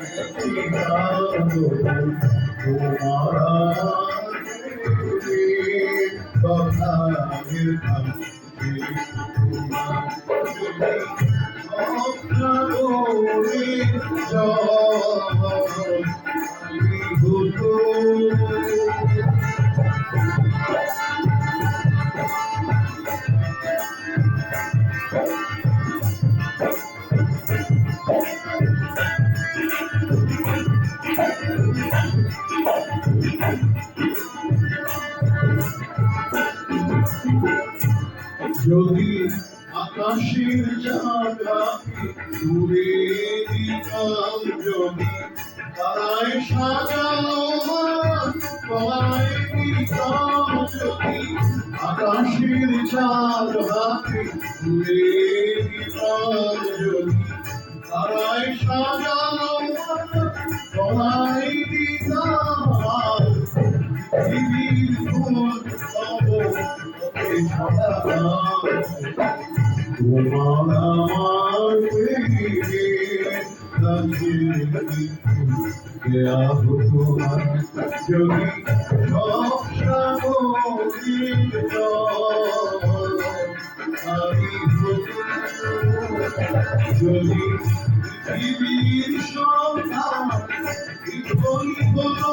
Oh, যদি আকাশের জায়গা দূরে দিতাম যদি, তারায় সাজানো তোমায় দিতাম যদি, আকাশের চাঁদ দূরে দিতাম যদি, তারায় সাজানো তোমায় দিতাম পৃথিবীর যদি সব পৃথিবীর সন্ধান বিফল হতো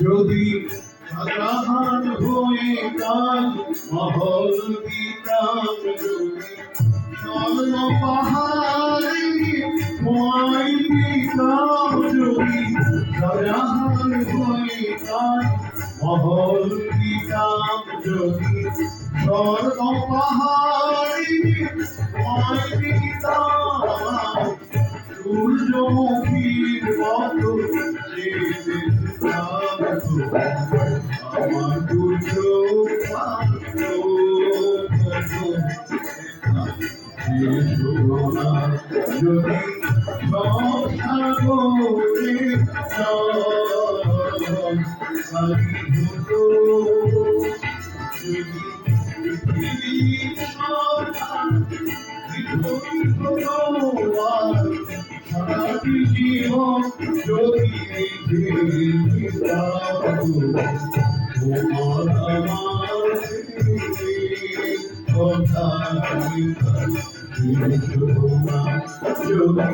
যদি সাজাহান হয়ে কাল মহল দিতাম যদি। স্বর্ণ পাহাড়ে মোয়াই দিতাম যদি। সাজাহান হয়ে কাল মহল দিতাম যদি। স্বর্ণ পাহাড়ে মোয়াই দিতাম সূর্যমুখীর মতো আমার দুটো যদি সাগরে যদি পৃথিবীর সব সারাটি জীবন যদি তোমার আমার কথা যদি